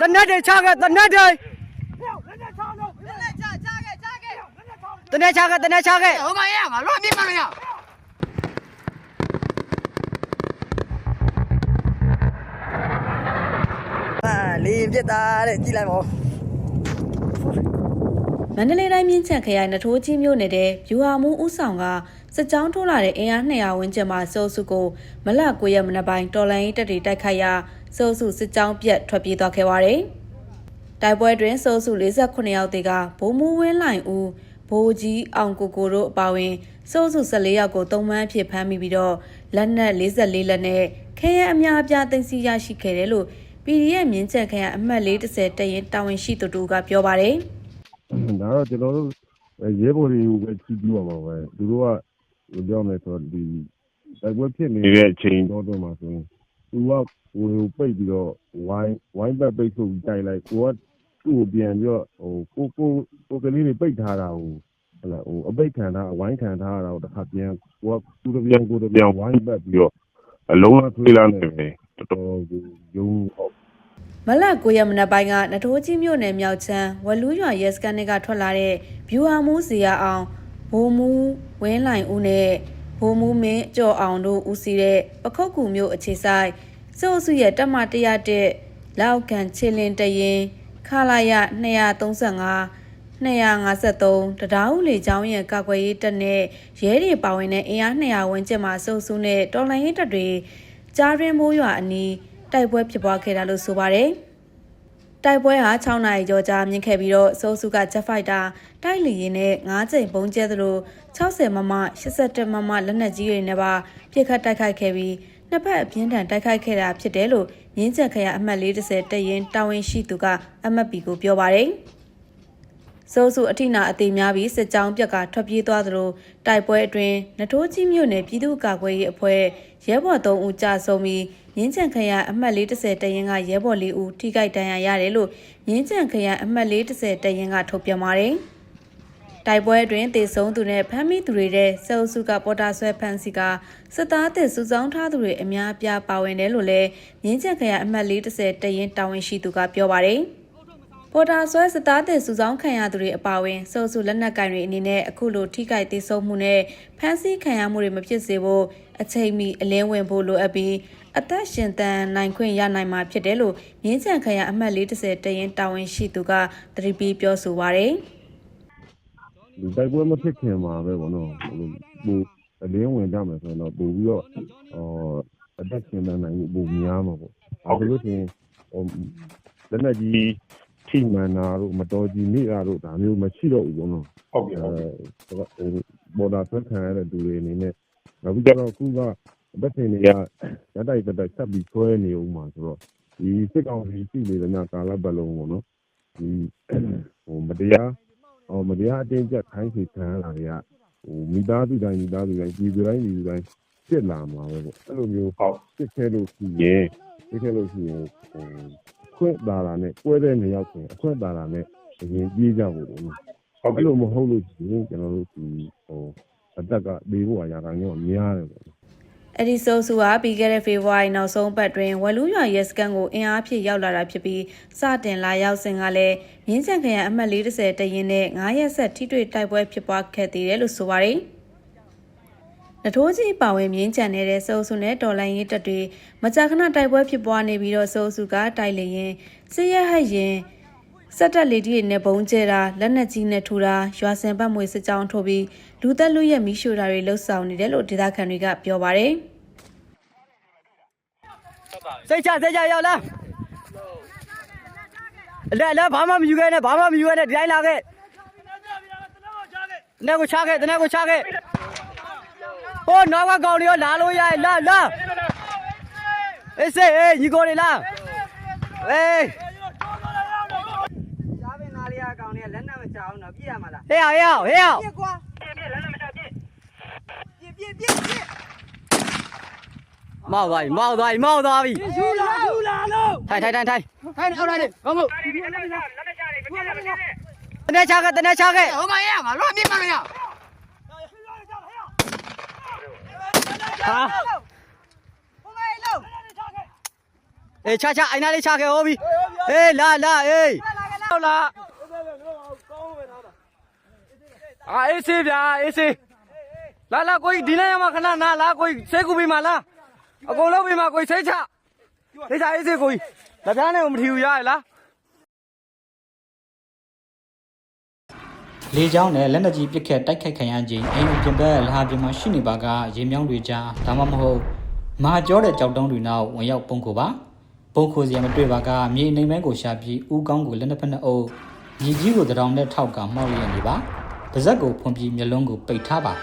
တနက်တွေချခဲ့တနက်တွေတနက်ချခဲ့တနက်ချခဲ့ဟိုမရငါလွတ်မြင်မလားအာလီပြစ်တာတဲ့ကြည့်လိုက်ပါဦး မန္တလေးတိုင်းမြင်းချံခရိုင်နထိုးကြီးမြို့နယ်တဲ့ဗျူဟာမူးဦးဆောင်ကစစ်ကြောင်းထိုးလာတဲ့အင်အား200ဝန်းကျင်မှစိုးစုကိုမလ9ရက်မနက်ပိုင်းတော်လိုင်းတပ်တွေတိုက်ခိုက်ရာစိုးစုစစ်ကြောင်းပြတ်ထွက်ပြေးသွားခဲ့ပါတယ်။တိုက်ပွဲတွင်စိုးစု48ယောက်တေကဘိုးမူးဝင်းလိုင်ဦးဘိုးကြီးအောင်ကိုကိုတို့အပါအဝင်စိုးစု14ယောက်ကိုတုံမှန်းအဖြစ်ဖမ်းမိပြီးတော့လက်နက်44လက်နဲ့ခဲယမ်းအများအပြားသိမ်းဆည်းရရှိခဲ့တယ်လို့ PDF မြင်းချံခရိုင်အမှတ်40တရင်တာဝန်ရှိသူတို့ကပြောပါတယ်။ ဒါတော့ကျွန်တော်တို့ရဲဘော်တွေကိုပဲကြည့်ပြီးပါပါပဲသူတို့ကဘယ်ပြောမလဲဆိုတော့ဒီတိုက်ပွဲဖြစ်နေတဲ့အချိန်တော့တော့မှဆိုရင်သူကဟိုပိတ်ပြီးတော့ဝိုင်းဝိုင်းဘက်ပိတ်ဆိုပြီးတိုက်လိုက်ကိုကသူ့ကိုပြန်ပြီးတော့ဟိုကိုကိုကိုကလေးတွေပိတ်ထားတာဟိုဟလာဟိုအပိတ်ခံထားဝိုင်းခံထားတာကိုတစ်ခါပြန်ကိုကသူတို့ပြန်ကိုတို့ပြန်ဝိုင်းဘက်ပြီးတော့အလုံးဝထွေးလာနေပဲတော်တော်ကိုယုံဟုတ် မလ9ရက်မနက်ပိုင်းကနထိုးကြီးမြို့နယ်မြောက်ချမ်းဝလူးရွာရဲစခန်းတွေကထွက်လာတဲ့ဗျူဟာမူးစီရအောင်ဘိုးမူးဝင်းလိုင်ဦးနဲ့ဘိုးမူးမင်းကြော်အောင်တို့ဦးစီးတဲ့ပခုတ်ကူမြို့အခြေဆိုင်စိုးအစုရဲ့တက်မ101လောက်ကန်ချီလင်တရင်ခလာရ235 253တရားဦးလေချောင်းရဲ့ကာကွယ်ရေးတပ်နဲ့ရဲတွေပါဝင်တဲ့အင်အား200ဝန်းကျင်မှစုစုနဲ့တော်လိုင်းရေးတပ်တွေကြားရင်းမိုးရွာအနီး တိုက်ပွဲဖြစ်ပွားခဲ့တာလို့ဆိုပါတယ်။တိုက်ပွဲဟာ6နာရီကျော်ကြာမြင့်ခဲ့ပြီးတော့စိုးစုက Jet Fighter တိုက်လေရင်နဲ့9ကြိမ်ပုံကျဲသလို60မမ81မမလက်နက်ကြီးတွေနဲ့ပါပြစ်ခတ်တိုက်ခိုက်ခဲ့ပြီးနှစ်ဖက်အပြင်းထန်တိုက်ခိုက်ခဲ့တာဖြစ်တယ်လို့မြင်းချက်ခရအမှတ်40တရင်တာဝန်ရှိသူကအမတ်ပီကိုပြောပါတယ်။စိုးစုအထိနာအသေးများပြီးစစ်ကြောင်းပြက်ကထွက်ပြေးသွားသလိုတိုက်ပွဲအတွင်းနထိုးကြီးမြို့နယ်ပြည်သူ့ကာကွယ်ရေးအဖွဲ့ရဲဘော်3ဦးကြာဆုံးပြီး မြင်းချံခရိုင်အမှတ်40တရင်ကရဲဘော်4ဦးထိခိုက်ဒဏ်ရာရတယ်လို့မြင်းချံခရိုင်အမှတ်40တရင်ကထုတ်ပြန်ပါတယ်။တိုက်ပွဲအတွင်းတေဆုံးသူနဲ့ဖမ်းမိသူတွေတဲ့စေအုပ်စုကပေါ်တာဆွဲဖမ်းဆီးကစစ်သားတစ်စုဆောင်းထားသူတွေအများအပြားပါဝင်တယ်လို့လည်းမြင်းချံခရိုင်အမှတ်40တရင်တာဝန်ရှိသူကပြောပါတယ်။ ပေါ်တာဆွဲစသားတဲ့စုဆောင်းခံရသူတွေအပါအဝင်စုပ်စုလက်နက်ကင်တွေအနေနဲ့အခုလိုထိခိုက်သေးဆုံးမှုနဲ့ဖမ်းဆီးခံရမှုတွေမဖြစ်စေဖို့အချိန်မီအလင်းဝင်ဖို့လိုအပ်ပြီးအသက်ရှင်တန်နိုင်ခွင့်ရနိုင်မှာဖြစ်တယ်လို့မြင်းချံခရအမှတ်40တရင်တာဝန်ရှိသူကသတိပေးပြောဆိုပါရယ်ဒီတိုက်ပွဲမဖြစ်ခင်မှာပဲဗောနော်ဟိုပိုအလင်းဝင်ကြမယ်ဆိုရင်တော့ပို့ပြီးတော့အော်အသက်ရှင်နေနိုင်မှုပိုများမှာပေါ့အဲဒါလို့ရှိရင်ဟိုလက်နက်ကြီး ထိမှန်တာတို့မတော်ကြီးနေတာတို့ဒါမျိုးမရှိတော့ဘူးဗောနော်ဟုတ်ပြီအဲဟုတ်ပြီဘော်ဒါဆွဲခံရတဲ့လူတွေအနေနဲ့နောက်ပြီးတော့ခုကအသက်ရှင်တွေကရတိုက်တက်တက်ဆက်ပြီးဆွဲနေဦးမှာဆိုတော့ဒီစစ်ကောင်စီရှိနေတဲ့ညကာလပတ်လုံးပေါ့နော်ဒီဟိုမတရားဟိုမတရားအတင်းကျပ်ခိုင်းစီခံရတာတွေကဟိုမိသားစုတိုင်းမိသားစုတိုင်းပြည်သူတိုင်းပြည်သူတိုင်းဖြစ်လာမှာပဲပေါ့အဲ့လိုမျိုးဟုတ်ဖြစ်ခဲ့လို့ရှိရင်ဖြစ်ခဲ့လို့ရှိရင်ဟို ခွင့်သာတာနဲ့ကွဲတဲ့နေရောက်ဆိုရင်အခွင့်သာတာနဲ့အရင်ပြေးကြဖို့ပေါ့နော်ဟုတ်ပြီအဲ့လိုမဟုတ်လို့ရှိရင်ကျွန်တော်တို့ဒီဟိုအသက်ကဒေဖို့အရာကညောများတယ်ပေါ့အဲ့ဒီဆိုဆူဟာပြီးခဲ့တဲ့ဖေဖော်ဝါရီနောက်ဆုံးပတ်တွင်ဝလူးရွာရဲစခန်းကိုအင်အားဖြည့်ရောက်လာတာဖြစ်ပြီးစတင်လာရောက်စဉ်ကလည်းမြင်းချံခရိုင်အမှတ်40တရင်နဲ့9ရက်ဆက်ထိတွေ့တိုက်ပွဲဖြစ်ပွားခဲ့သေးတယ်လို့ဆိုပါရယ် နထိုးကြီးပါဝင်မြင်းချန်နေတဲ့စိုးစုနဲ့တော်လိုင်းရေးတပ်တွေမကြာခဏတိုက်ပွဲဖြစ်ပွားနေပြီးတော့စိုးစုကတိုက်လေရင်စစ်ရဟတ်ရင်စက်တက်လေဒီနဲ့ဘုံကျဲတာလက်နက်ကြီးနဲ့ထူတာရွာစင်ပတ်မွေစစ်ကြောင်းထိုးပြီးလူသက်လူရဲ့မိရှူတာတွေလှုပ်ဆောင်နေတယ်လို့ဒေသခံတွေကပြောပါတယ်စိတ်ချစိတ်ချရောက်လားလက်လက်ဘာမှမယူခဲ့နဲ့ဘာမှမယူခဲ့နဲ့ဒီတိုင်းလာခဲ့တနေ့ကိုချခဲ့တနေ့ကိုချခဲ့ ဟိုနောက်ကကောင်တွေရောလာလို့ရလာလာအေးစေးအေးညီကိုတွေလာအေးရှားပင်သားလေးကကောင်လေးလက်နက်မချအောင်တော့ပြည့်ရမှာလားဟေးဟေးဟေးပြည့်ကွာပြည့်ပြည့်လက်နက်မချပြည့်ပြည့်ပြည့်ပြည့်ပြည့်မောက်သွားပြီမောက်သွားပြီမောက်သွားပြီယူလာယူလာလို့ထိုင်ထိုင်ထိုင်ထိုင်ခိုင်းအောင်လိုက်ကောင်းမို့တနေ့ချခဲ့တနေ့ချခဲ့ဟိုမရငါလွတ်မြင်မလား ဟာဟိုမရလို့အေးချချအိုင်နာလေးချခဲ့ဟောပြီပြောအေးလာလာအေးဟုတ်လားအာအေးစေးဗျာအေးစေးလာလာကိုကြီးဒီနေ့ရမှာခဏနာလာကိုကြီးဆေးကူပြီးမှလားအကုန်လုံးပြီးမှကိုကြီးဆေးချဆေးချအေးစေးကိုကြီးလက်ပြားနဲ့မထီဘူးရရလား လေကြောင်းနဲ့လက်နက်ကြီးပစ်ခတ်တိုက်ခိုက်ခံရခြင်းအိမ်ပြင်ဘက်လဟာပြင်မှာရှိနေပါကရေမြောင်းတွေကြားဒါမှမဟုတ်မဟာကျောတဲ့ကြောက်တုံးတွေနောက်ဝင်ရောက်ပုံခိုပါပုံခိုစရာမတွေ့ပါကမြေအိမ်မဲကိုရှာပြီးဥကောင်းကိုလက်နှစ်ဖက်နှစ်အုပ်မြေကြီးကိုတရောင်နဲ့ထောက်ကမှောက်ရနေပါပါဇက်ကိုဖွန်ပြီးမျက်လုံးကိုပိတ်ထားပါ